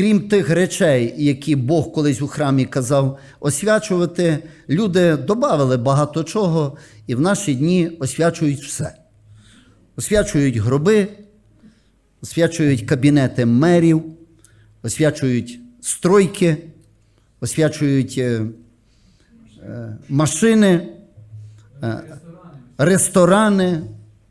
крім тих речей, які Бог колись у храмі казав освячувати, люди додали багато чого і в наші дні освячують все. Освячують гроби, освячують кабінети мерів, освячують стройки, освячують е, е, машини, е, ресторани,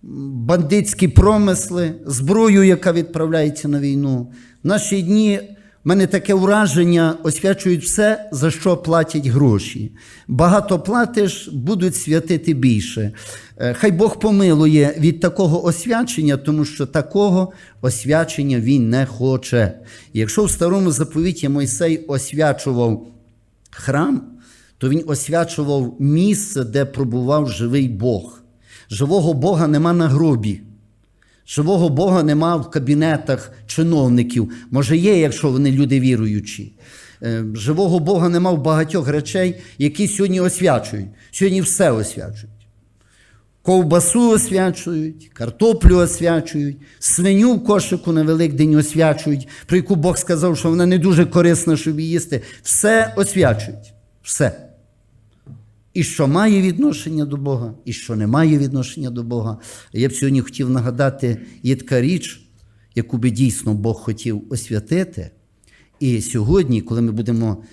бандитські промисли, зброю, яка відправляється на війну. В наші дні в мене таке враження, освячують все, за що платять гроші. Багато платиш, будуть святити більше. Е, Хай Бог помилує від такого освячення, тому що такого освячення він не хоче. Якщо в старому заповіті Мойсей освячував храм, то він освячував місце, де пробував живий Бог. Живого Бога нема на гробі. Живого Бога нема в кабінетах чиновників. Може, є, якщо вони люди віруючі. Е, Живого Бога нема в багатьох речей, які сьогодні освячують. Сьогодні все освячують. Ковбасу освячують, картоплю освячують, свиню в кошику на Великдень освячують, про яку Бог сказав, що вона не дуже корисна, щоб її їсти. Все освячують. Все. І що має відношення до Бога, і що не має відношення до Бога. Я б сьогодні хотів нагадати, є така річ, яку би дійсно Бог хотів освятити. І сьогодні, коли ми будемо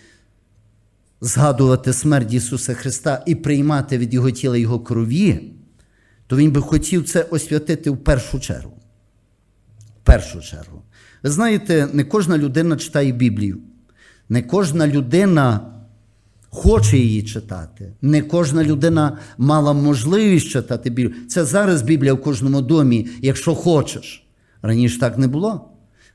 згадувати смерть Ісуса Христа і приймати від Його тіла Його крові, то Він би хотів це освятити в першу чергу. В першу чергу. Ви знаєте, не кожна людина читає Біблію, не кожна людина хоче її читати. Не кожна людина мала можливість читати Біблію. Це зараз Біблія в кожному домі, якщо хочеш. Раніше так не було.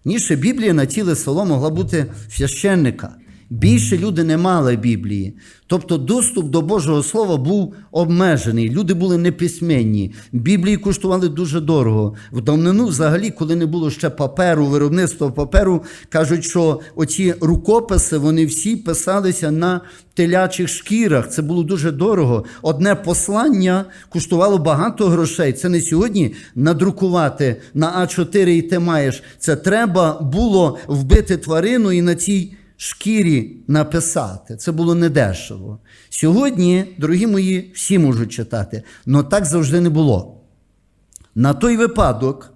Раніше Біблія на тіле село могла бути священника. Більше люди не мали Біблії. Тобто доступ до Божого Слова був обмежений. Люди були неписьменні. Біблії коштували дуже дорого. В давнину, взагалі, коли не було ще паперу, виробництва паперу, кажуть, що оці рукописи вони всі писалися на телячих шкірах. Це було дуже дорого. Одне послання коштувало багато грошей. Це не сьогодні надрукувати на А4 і ти маєш. Це треба було вбити тварину і на цій шкірі написати. Це було недешево. Сьогодні, дорогі мої, всі можуть читати, але так завжди не було. На той випадок,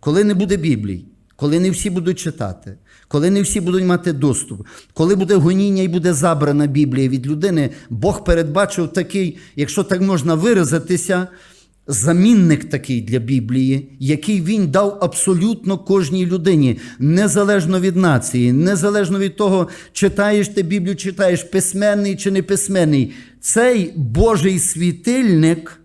коли не буде Біблії, коли не всі будуть читати, коли не всі будуть мати доступ, коли буде гоніння і буде забрана Біблія від людини, Бог передбачив такий, якщо так можна виразитися, замінник такий для Біблії, який він дав абсолютно кожній людині, незалежно від нації, незалежно від того, читаєш ти Біблію, читаєш письменний чи не письменний. Цей Божий світильник,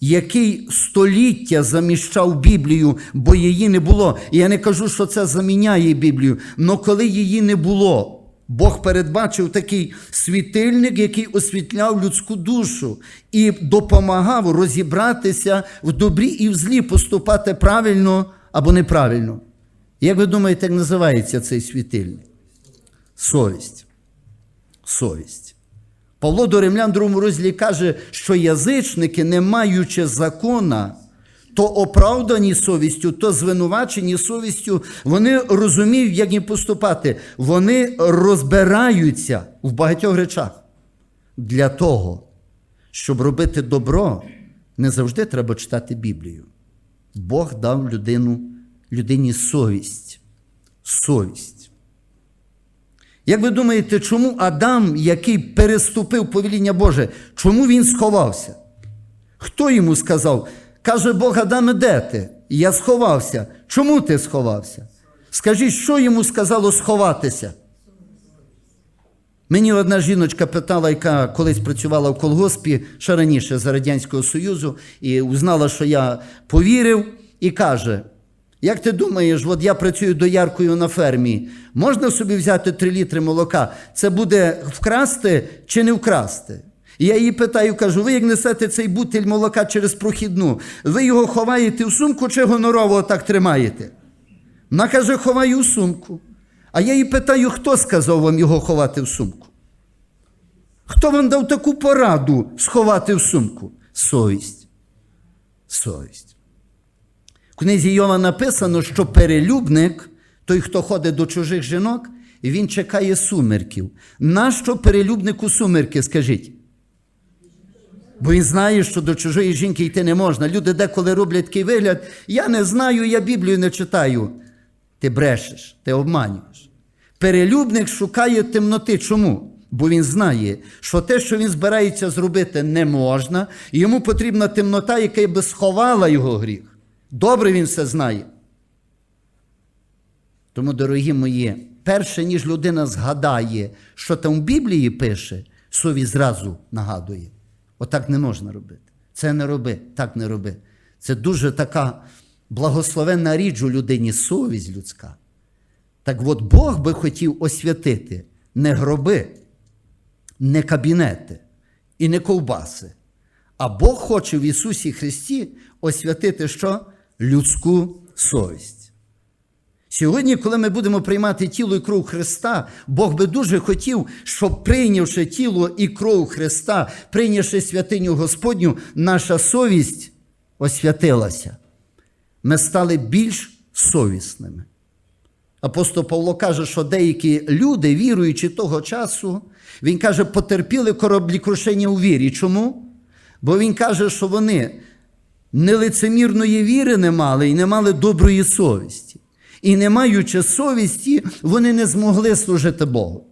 який століття заміщав Біблію, бо її не було. Я не кажу, що це заміняє Біблію, але коли її не було. Бог передбачив такий світильник, який освітляв людську душу і допомагав розібратися в добрі і в злі, поступати правильно або неправильно. Як ви думаєте, як називається цей світильник? Совість. Совість. Павло до римлян другому розділі каже, що язичники, не маючи закона, то оправдані совістю, то звинувачені совістю, вони розуміють, як їм поступати. Вони розбираються в багатьох речах. Для того, щоб робити добро, не завжди треба читати Біблію. Бог дав людину, людині совість. Совість. Як ви думаєте, чому Адам, який переступив повеління Боже, чому він сховався? Хто йому сказав? Каже Бог, Адаме, де ти? Я сховався. Чому ти сховався? Скажіть, що йому сказало сховатися? Мені одна жіночка питала, яка колись працювала в колгоспі ще раніше за Радянського Союзу, і узнала, що я повірив, і каже: як ти думаєш, от я працюю дояркою на фермі, можна собі взяти 3 літри молока? Це буде вкрасти чи не вкрасти? Я її питаю, кажу, ви як несете цей бутиль молока через прохідну, ви його ховаєте в сумку чи гонорово так тримаєте? Вона каже, ховаю в сумку. А я її питаю, хто сказав вам його ховати в сумку? Хто вам дав таку пораду сховати в сумку? Совість. Совість. В книзі Йова написано, що перелюбник Той, хто ходить до чужих жінок, він чекає сумерків. Нащо перелюбнику сумерки, скажіть? Бо він знає, що до чужої жінки йти не можна. Люди деколи роблять такий вигляд: я не знаю, я Біблію не читаю. Ти брешеш, ти обманюєш. Перелюбник шукає темноти. Чому? Бо він знає, що те, що він збирається зробити, не можна, і йому потрібна темнота, яка би сховала його гріх. Добре він все знає. Тому, дорогі мої, перше, ніж людина згадає, що там в Біблії пише, совість зразу нагадує. Отак не можна робити. Це не роби, так не роби. Це дуже така благословенна річ у людині, совість людська. Так от Бог би хотів освятити не гроби, не кабінети і не ковбаси. А Бог хоче в Ісусі Христі освятити що? Людську совість. Сьогодні, коли ми будемо приймати тіло і кров Христа, Бог би дуже хотів, щоб прийнявши тіло і кров Христа, прийнявши святиню Господню, наша совість освятилася. Ми стали більш совісними. Апостол Павло каже, що деякі люди, віруючи того часу, він каже, потерпіли кораблекрушення у вірі. Чому? Бо він каже, що вони нелицемірної віри не мали і не мали доброї совісті. І не маючи совісті, вони не змогли служити Богу.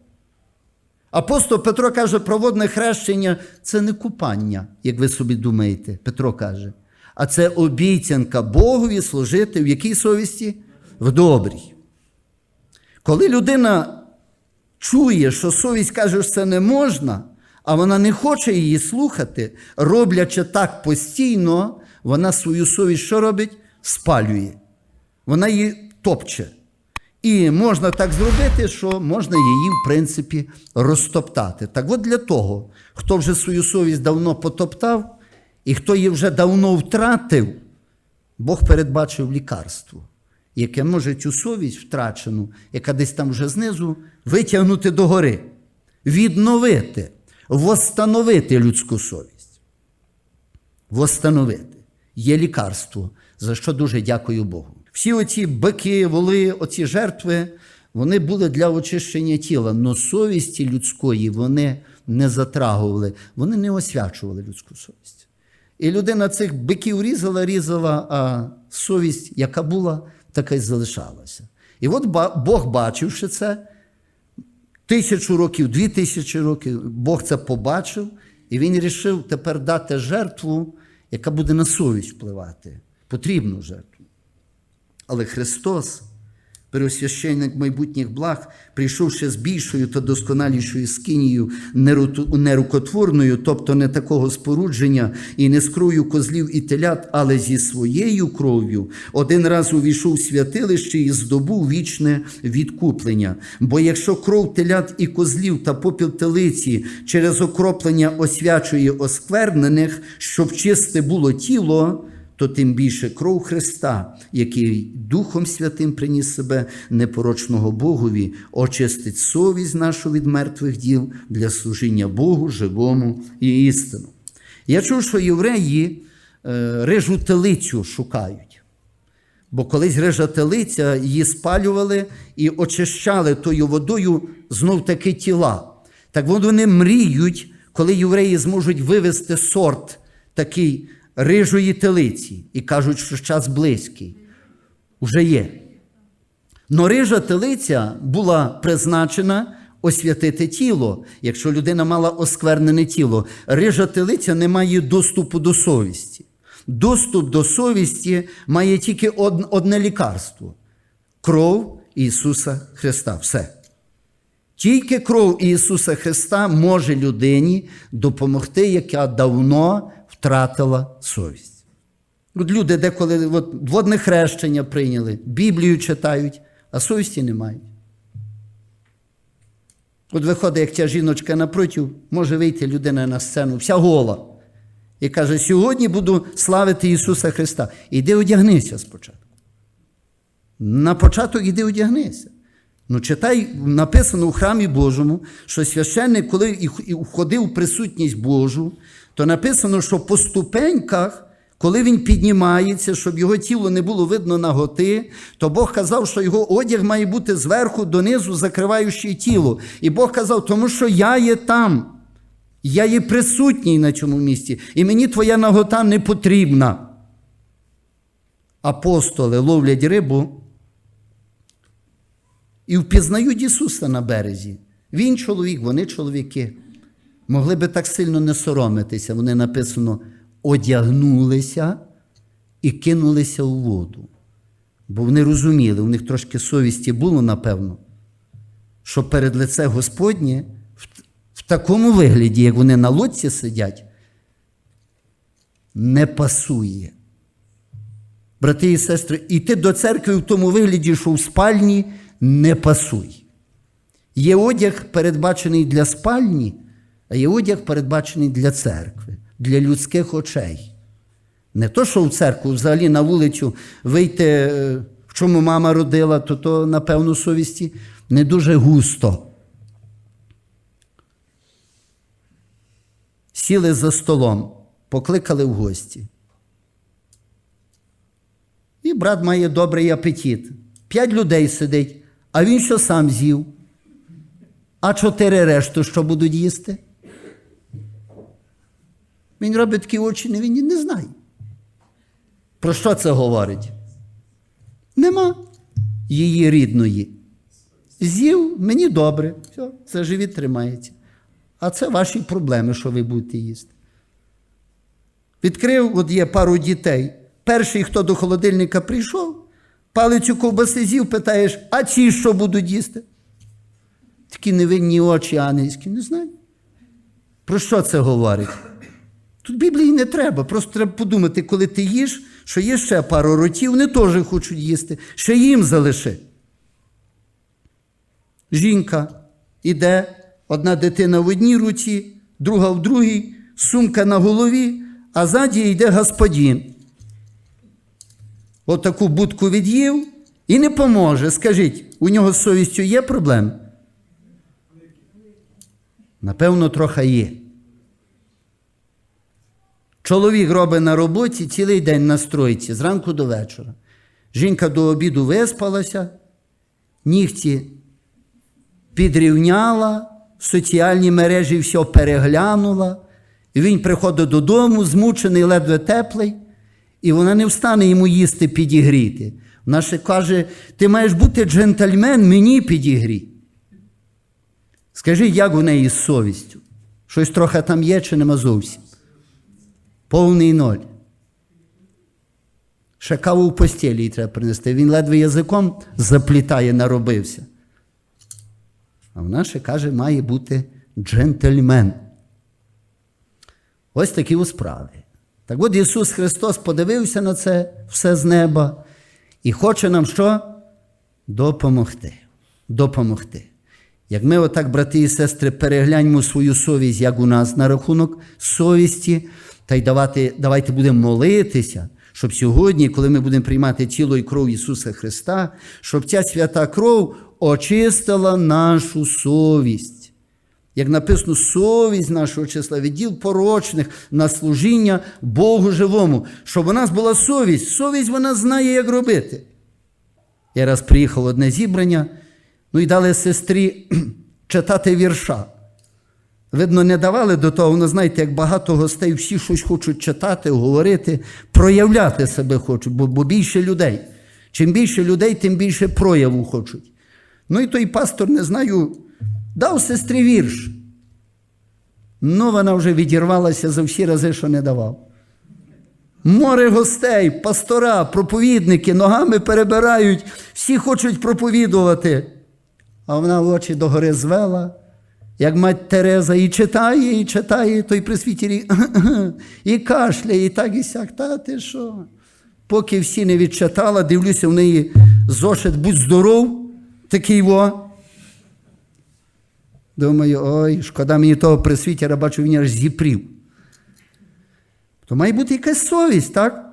Апостол Петро каже, проводне хрещення це не купання, як ви собі думаєте, Петро каже. А це обіцянка Богові служити в якій совісті? В добрій. Коли людина чує, що совість каже, що це не можна, а вона не хоче її слухати, роблячи так постійно, вона свою совість що робить? Спалює. Вона її топче. І можна так зробити, що можна її, в принципі, розтоптати. Так от для того, хто вже свою совість давно потоптав, і хто її вже давно втратив, Бог передбачив лікарство, яке може цю совість втрачену, яка десь там вже знизу, витягнути догори, відновити, восстановити людську совість. Восстановити. Є лікарство, за що дуже дякую Богу. Всі оці бики, воли, оці жертви, вони були для очищення тіла, але совісті людської вони не затрагували, вони не освячували людську совість. І людина цих биків різала, різала, а совість, яка була, така й залишалася. І от Бог, бачивши це, тисячу років, дві тисячі років, Бог це побачив, і він вирішив тепер дати жертву, яка буде на совість впливати. Потрібну жертву. Але Христос, пересвященник майбутніх благ, прийшовши з більшою та досконалішою скинією, нерукотворною, тобто не такого спорудження, і не з кров'ю козлів і телят, але зі своєю кров'ю, один раз увійшов в святилище і здобув вічне відкуплення. Бо якщо кров телят і козлів та попіл телиці через окроплення освячує осквернених, щоб чисте було тіло, то тим більше кров Христа, який Духом Святим приніс себе непорочного Богові, очистить совість нашу від мертвих діл для служіння Богу, живому і істину. Я чув, що євреї е, рижу телицю шукають. Бо колись рижа телиця її спалювали і очищали тою водою знов таки тіла. Так вони мріють, коли євреї зможуть вивести сорт такий рижої телиці і кажуть, що час близький. Уже є. Но рижа телиця була призначена освятити тіло, якщо людина мала осквернене тіло. Рижа телиця не має доступу до совісті. Доступ до совісті має тільки одне лікарство кров Ісуса Христа. Все. Тільки кров Ісуса Христа може людині допомогти, яка давно втратила совість. От люди деколи от, водне хрещення прийняли, Біблію читають, а совісті не мають. От виходить, як ця жіночка напротив, може вийти людина на сцену, вся гола. І каже: сьогодні буду славити Ісуса Христа. Іди одягнися спочатку. На початок іди одягнися. Ну, читай, написано у храмі Божому, що священник, коли входив в присутність Божу, то написано, що по ступеньках Коли він піднімається, щоб його тіло не було видно наготи, то Бог казав, що його одяг має бути зверху донизу, закриваючи тіло. І Бог казав, тому що я є там, я є присутній на цьому місці, і мені твоя нагота не потрібна. Апостоли ловлять рибу і впізнають Ісуса на березі. Він чоловік, вони чоловіки. Могли би так сильно не соромитися. Вони написано, одягнулися і кинулися у воду. Бо вони розуміли, у них трошки совісті було, напевно, що перед лице Господнє в, такому вигляді, як вони на лодці сидять, не пасує. Брати і сестри, йти до церкви в тому вигляді, що в спальні не пасуй. Є одяг, передбачений для спальні, а є одяг, передбачений для церкви, для людських очей. Не то, що в церкву, взагалі на вулицю вийти, е, в чому мама родила, то то, напевно, совісті не дуже густо. Сіли за столом, покликали в гості. І брат має добрий апетит. П'ять людей сидить, а він що сам з'їв. А чотири решту що будуть їсти? Він робить такі очі, не він не знає. Про що це говорить? Нема її рідної. З'їв, мені добре, все, це живіт тримається. А це ваші проблеми, що ви будете їсти. Відкрив, от є пару дітей. Перший, хто до холодильника прийшов, палицю ковбаси з'їв, питаєш, а ці що будуть їсти? Такі невинні очі ангельські, не знаю. Про що це говорить? Тут Біблії не треба, просто треба подумати, коли ти їш, що є ще пару ротів, вони теж хочуть їсти, ще їм залиши. Жінка іде, одна дитина в одній руці, друга в другій, сумка на голові, а ззаді йде господин. Отаку будку від'їв і не поможе. Скажіть, у нього з совістю є проблем? Напевно, трохи є. Чоловік робить на роботі цілий день на стройці, зранку до вечора. Жінка до обіду виспалася, нігті підрівняла, соціальні мережі все переглянула. І він приходить додому, змучений, ледве теплий, і вона не встане йому їсти підігріти. Вона ще каже: ти маєш бути джентльмен, мені підігрій. Скажи, як у неї з совістю? Щось трохи там є, чи нема зовсім? Повний ноль. Ще каву в постілі їй треба принести. Він ледве язиком заплітає, наробився. А вона ще каже, має бути джентльмен. Ось такі у справи. Так от Ісус Христос подивився на це все з неба і хоче нам що? Допомогти. Допомогти. Як ми, отак, брати і сестри, перегляньмо свою совість, як у нас на рахунок совісті, та й давати, давайте будемо молитися, щоб сьогодні, коли ми будемо приймати тіло і кров Ісуса Христа, щоб ця свята кров очистила нашу совість. Як написано, совість нашого числа, відділ порочних на служіння Богу живому, щоб у нас була совість. Совість вона знає, як робити. Я раз приїхав одне зібрання, ну і дали сестрі читати вірша. Видно, не давали до того, ну знаєте, як багато гостей, всі щось хочуть читати, говорити, проявляти себе хочуть, бо, бо більше людей. Чим більше людей, тим більше прояву хочуть. Ну і той пастор, не знаю, дав сестрі вірш. Ну, вона вже відірвалася за всі рази, що не давав. Море гостей, пастора, проповідники ногами перебирають, всі хочуть проповідувати. А вона очі догори звела, як мать Тереза, і читає, і читає той присвітір, і, кашляє, і так і сяк. Та ти що? Поки всі не відчитала, дивлюся в неї зошит, будь здоров, такий во. Думаю, ой, шкода мені того присвітера, бачу, він аж зіпрів. То має бути якась совість, так?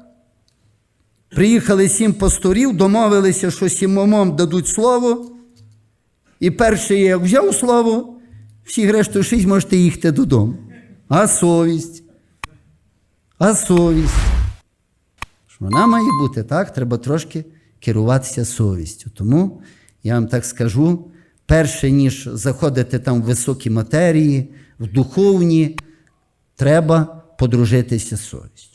Приїхали сім пасторів, домовилися, що сімомом дадуть слово. І перший, як взяв слово, всі решту шість можете їхати додому. А совість. А совість. Вона має бути так, треба трошки керуватися совістю. Тому я вам так скажу: перше, ніж заходити там в високі матерії, в духовні, треба подружитися з совістю.